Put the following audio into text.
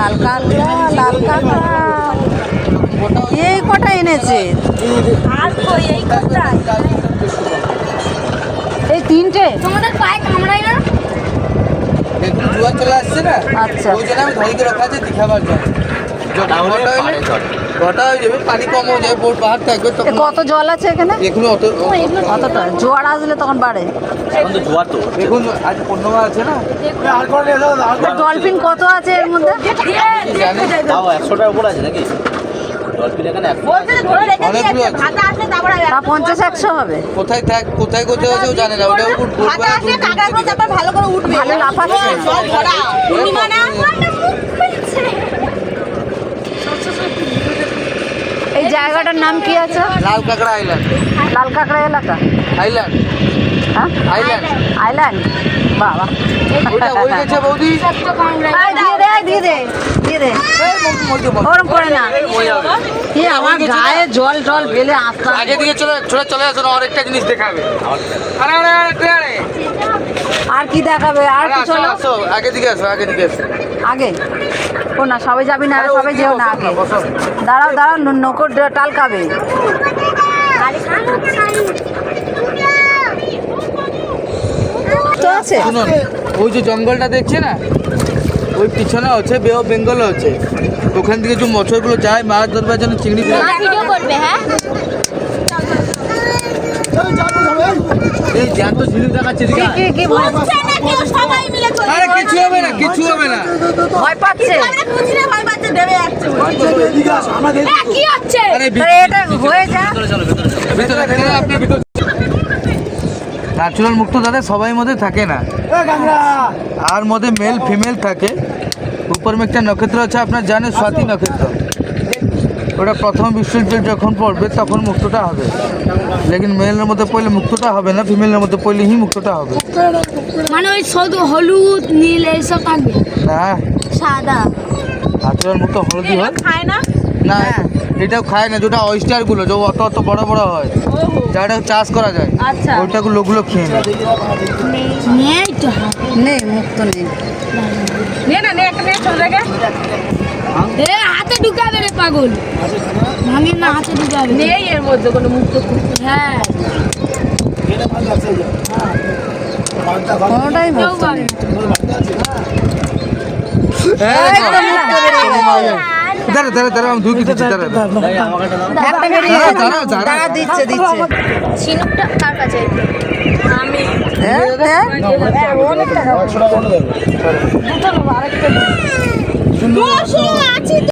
লাল কাঁকড়া লাল কাঁকড়া এই কটা এনেছে? আর কই এই তিনটে? তোমাদের পায়ে কামড়ায় না? দেখুন চলে আসছে না? আচ্ছা। ওই জন্য আমি ধরিকে রাখা আছে দেখাবার জন্য যখন ঘটা হয়ে যাবে পানি কম হয়ে যাবে বোট বাহার থাকবে তখন কত জল আছে এখানে? এগুলো অত কতটা জোয়ার আসলে তখন বাড়ে। এখন তো জোয়ার তো। দেখুন আজ পূর্ণমা আছে না? ডলফিন কত আছে এর মধ্যে? তাও একশো উপর আছে নাকি? ডলফিন এখানে একশো বলছে যে ধরে রেখে অনেকগুলো দিয়েছে আছে। ভাতা আসলে তারপর তা পঞ্চাশ একশো হবে। কোথায় থাক কোথায় ও জানে না। ওটা ভালো করে উঠবে। লাফাচ্ছে। জল ভরা পূর্ণিমা না এই জায়গাটার নাম কি আছে? লাল কাঁকড়া আইল্যান্ড লাল কাঁকড়া এলাকা? আইল্যান্ড হ্যাঁ? আইল্যান্ড আইল্যান্ড বাবা। ওইটা ওই গেছে বৌদি। দিয়ে দে দিয়ে দে দিয়ে দে। এই মম- মধ্যে বল। ওরম করে না। কি আমার গায়ে জল টল ফেলে আসতে আগে দিকে চলে চলে চলে আসুন আরেকটা জিনিস দেখাবে। আরে আরে আরে আরে। আর কি দেখাবে? আর কি আসো চলো? আসো আগে দিকে আসো আগে দিকে আসো। আগে। ও না সবাই যাবি না সবাই যেও না আগে। দাঁড়াও দাঁড়াও নৌকো টালকাবে তো আছে। শুনুন ওই যে জঙ্গলটা দেখছে না? ওই পিছনে আছে বে অফ বেঙ্গল আছে। ওখান থেকে যে মছরগুলো যায় মাছ ধরবার জন্য চিংড়ি ভিডিও করবে হ্যাঁ? কিছু হবে না কিছু হবে না। ভয় পাচ্ছে। আমরা বুঝি না ভয় পাচ্ছে দেবে যাচ্ছে কি হচ্ছে? আরে এটা হয়ে যা ভিতরে ভিতরে আপনার ভিতর ন্যাচুরাল মুক্ত দাদা সবাই মধ্যে থাকে না। আর মধ্যে মেল ফিমেল থাকে। উপর একটা নক্ষত্র আছে আপনার জানেন স্বাতি নক্ষত্র। ওটা প্রথম বিশ্বযুদ্ধ যখন পড়বে তখন মুক্তটা হবে। লেকিন মেলের মধ্যে পড়লে মুক্তটা হবে না ফিমেলের মধ্যে পড়লে হি মুক্তটা হবে। মানে ওই শুধু হলুদ নীল এইসব থাকবে না। সাদা। ন্যাচুরাল মুক্ত হলদি হয়? খায় না? না এটাও খায় না যেটা অয়েস্টারগুলো যে অত অত বড় বড় হয়। যাটা চাষ করা যায় আচ্ছা। ওইটা লোকগুলো খেয়ে নেয়। নেই তো। নেই মুক্ত নেই। এ হাতে ঢুকাবে রে। পাগল। ভাঙিন না হাতে ঢুকাবে নেই এর মধ্যে কোনো মুক্ত হ্যাঁ। কোনোটাই মুক্ত নেই। দাঁড়া দাঁড়া দাঁড়া আমি ঢুকি দিচ্ছি দাঁড়া। দাঁড়া। দিচ্ছে দিচ্ছে। ঝিনুকটা কার কাছে আমি। দুটো নেব আরেকটা